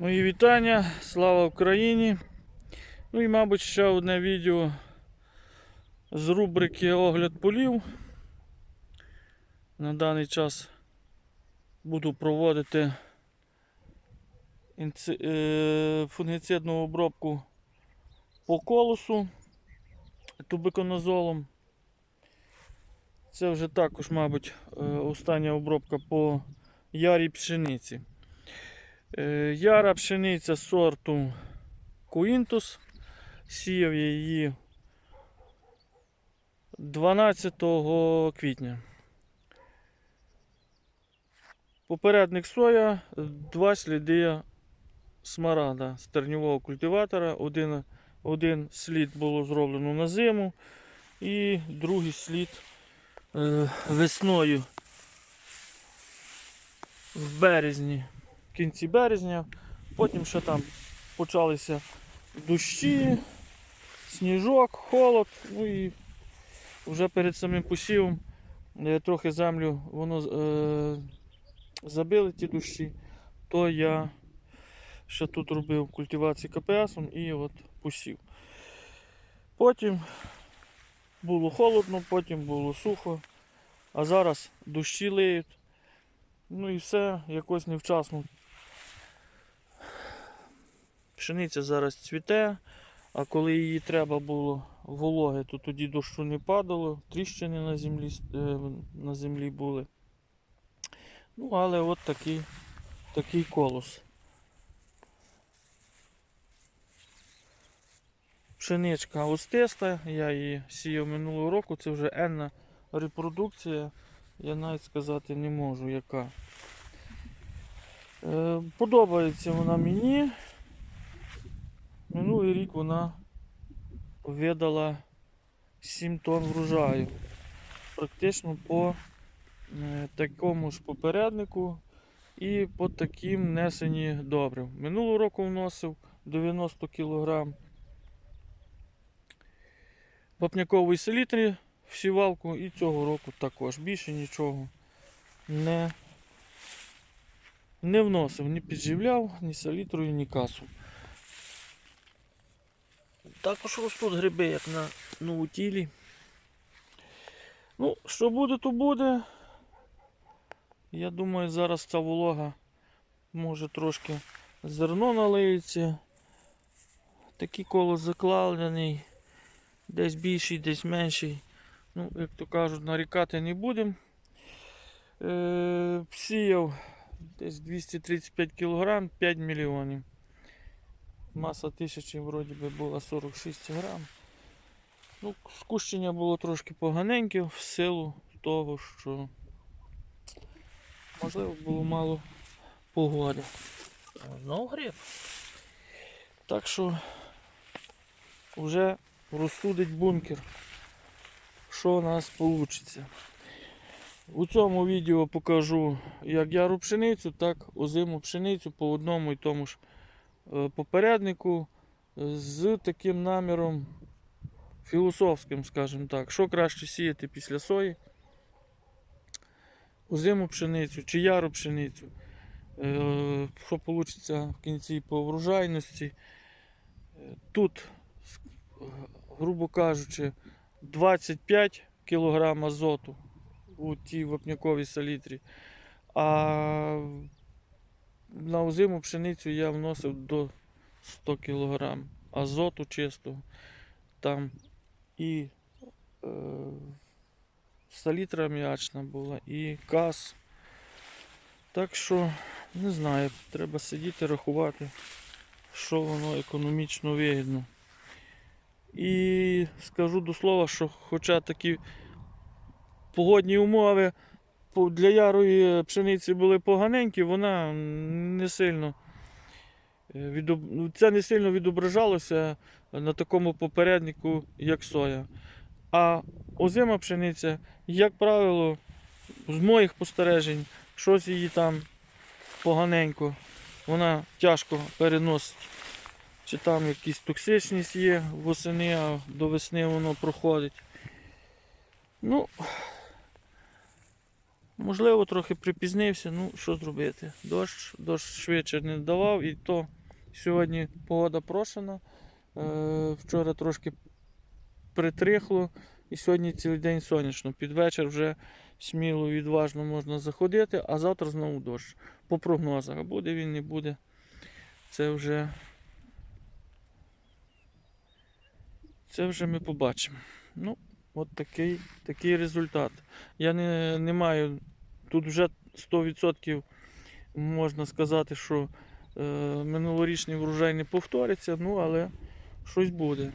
Мої вітання, слава Україні. Ну і, мабуть, ще одне відео з рубрики Огляд полів. На даний час буду проводити е, фунгіцидну обробку по колосу тубиконазолом. Це вже також, мабуть, е, остання обробка по ярій пшениці. Е, Яра пшениця сорту Куінтус. Сіяв я її 12 квітня. Попередник соя, два сліди смарада з терньового культиватора. Один, один слід було зроблено на зиму, і другий слід е, весною в березні кінці березня. Потім ще там почалися дощі, сніжок, холод. Ну і вже перед самим посівом е, трохи землю воно е, забили ті дощі, то я ще тут робив культивацію КПСом і от посів. Потім було холодно, потім було сухо, а зараз дощі лиють. Ну і все, якось невчасно. Пшениця зараз цвіте, а коли її треба було вологи, то тоді дощу не падало, тріщини на землі, е, на землі були. Ну, але от такий, такий колос. Пшеничка остиста, я її сіяв минулого року, це вже енна репродукція, я навіть сказати не можу яка. Е, Подобається вона мені. Минулий рік вона видала 7 тонн врожаю. Практично по е, такому ж попереднику і по таким несені добрив. Минулого року вносив 90 кг вапнякової селітри в сівалку і цього року також. Більше нічого не не вносив, ні підживляв, ні селітрою, ні касу. Також ростуть гриби, як на новотілі. Ну, що буде, то буде. Я думаю, зараз ця волога може трошки зерно налиється. Такий колос закладений, десь більший, десь менший. Ну, як то кажуть, нарікати не будемо. Е, сіяв десь 235 кг, 5 мільйонів. Маса тисячі вроді би була 46 грам. Ну, скущення було трошки поганеньке в силу того, що можливо було мало погоди. Знову гриб. Так що вже розсудить бункер, що у нас вийде. У цьому відео покажу, як я ру пшеницю, так озиму пшеницю по одному і тому ж попереднику е, з таким наміром філософським, скажімо так, що краще сіяти після сої, озиму пшеницю чи яру пшеницю, Е, що вийде в кінці по врожайності. Е, Тут, грубо кажучи, 25 кг азоту у тій вапняковій салітрі. А на озиму пшеницю я вносив до 100 кг азоту чистого. Там і е, салітра м'ячна була, і кас. Так що, не знаю, треба сидіти, рахувати, що воно економічно вигідно. І скажу до слова, що хоча такі погодні умови для ярої пшениці були поганенькі, вона не сильно е, ну, це не сильно відображалося на такому попереднику, як соя. А озима пшениця, як правило, з моїх спостережень, щось її там поганенько, вона тяжко переносить. Чи там якісь токсичність є восени, а до весни воно проходить. Ну, Можливо, трохи припізнився, ну що зробити. Дощ, дощ швидше не давав, і то сьогодні погода прошена. Е, вчора трошки притрихло, і сьогодні цілий день сонячно. Під вечір вже сміло, відважно можна заходити, а завтра знову дощ. По прогнозах. Буде він, не буде. Це вже. Це вже ми побачимо. Ну, от такий, такий результат. Я не, не маю. Тут вже 100% можна сказати, що е, минулорічний врожай не повториться, ну але щось буде.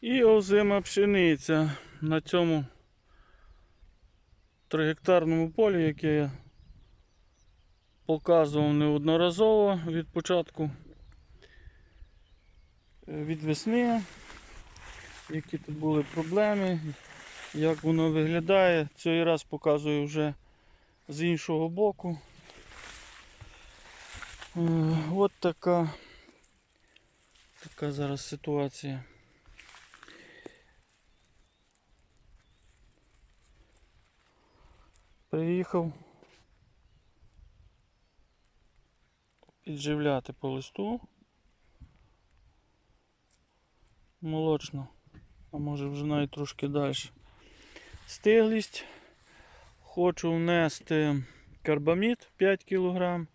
І озима пшениця на цьому тригектарному полі, яке я показував неодноразово від початку е, від весни, які тут були проблеми, як воно виглядає. Цей раз показую вже з іншого боку. Е, От така, така зараз ситуація. Приїхав підживляти по листу. Молочно, а може вже навіть трошки далі. Стиглість. Хочу внести карбамід 5 кг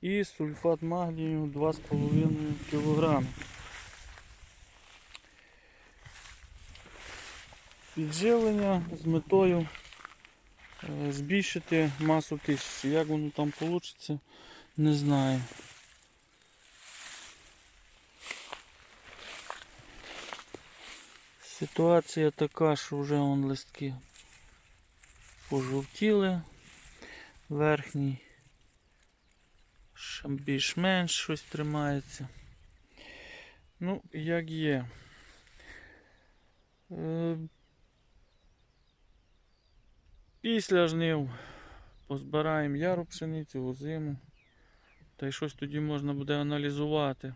і сульфат магнію 2,5 кг. Підживлення з метою збільшити масу тисячі. Як воно там вийде, не знаю. Ситуація така, що вже вон листки пожовтіли. Верхній більш-менш щось тримається. Ну, як є. Після жнив позбираємо яру пшеницю, озиму. Та й щось тоді можна буде аналізувати.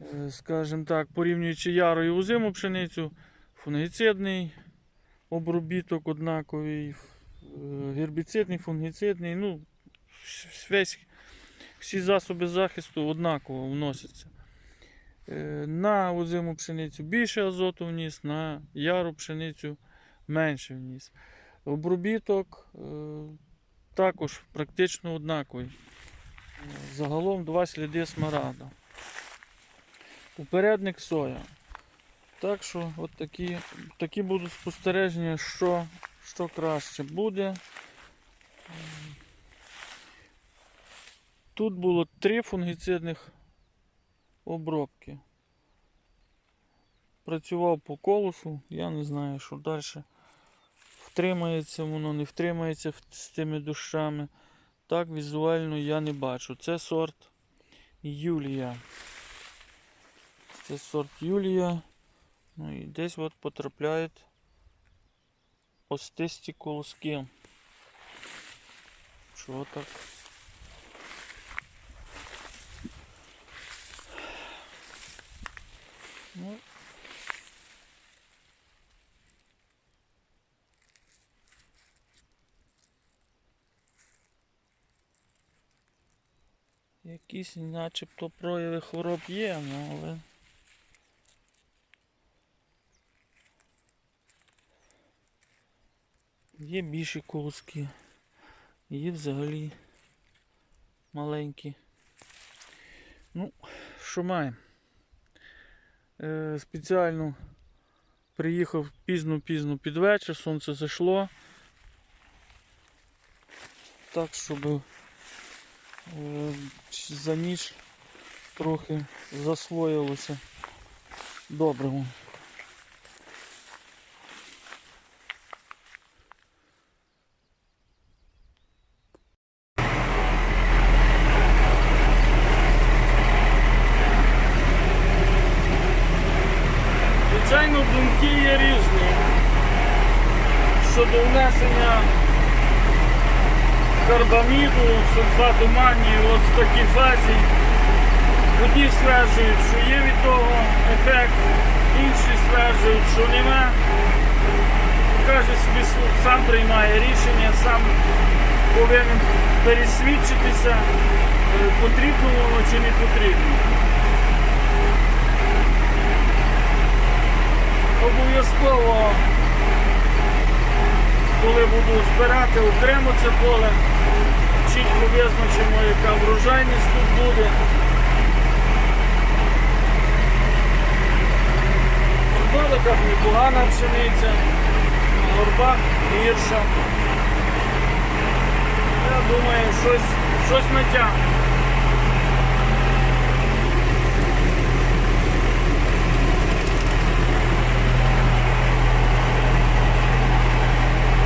Е, Скажімо так, порівнюючи яру і озиму пшеницю, фунгіцидний обробіток однаковий, е, гербіцидний, фунгіцидний, ну, весь, всі засоби захисту однаково вносяться. Е, На озиму пшеницю більше азоту вніс, на яру пшеницю менше вніс. Обробіток е, також практично однаковий. Загалом два сліди смарагда. Попередник соя. Так що от такі, такі будуть спостереження, що, що краще буде. Тут було три фунгіцидних обробки. Працював по колосу, я не знаю, що далі. Втримається воно, не втримається з тими дощами. Так візуально я не бачу. Це сорт Юлія. Це сорт Юлія. Ну і десь от потрапляють остисті колоски. Чого так? Ну, Якісь начебто прояви хвороб є, ну але. Є більші колоски. Є взагалі маленькі. Ну, що маємо? Е, спеціально приїхав пізно-пізно під вечір, сонце зайшло. так, щоб за ніч трохи засвоїлося добриво. Звичайно, думки є різні щодо внесення карбаміду, сульфату магнію от в такій фазі. Одні стверджують, що є від того ефект, інші стверджують, що нема. Каже собі сам приймає рішення, сам повинен пересвідчитися, е, потрібно воно чи не потрібно. Обов'язково, коли буду збирати окремо це поле, чітко яка врожайність тут буде. В Доликах непогана пшениця, на горбах гірша. Я думаю, щось, щось натягне.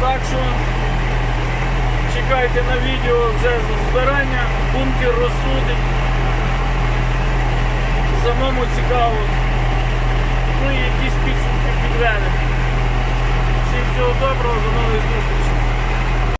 Так що чекайте на відео вже збирання, бункер розсудить. Самому цікаво. Ну і якісь підсумки підведемо. Всім всього доброго, до нових зустрічей.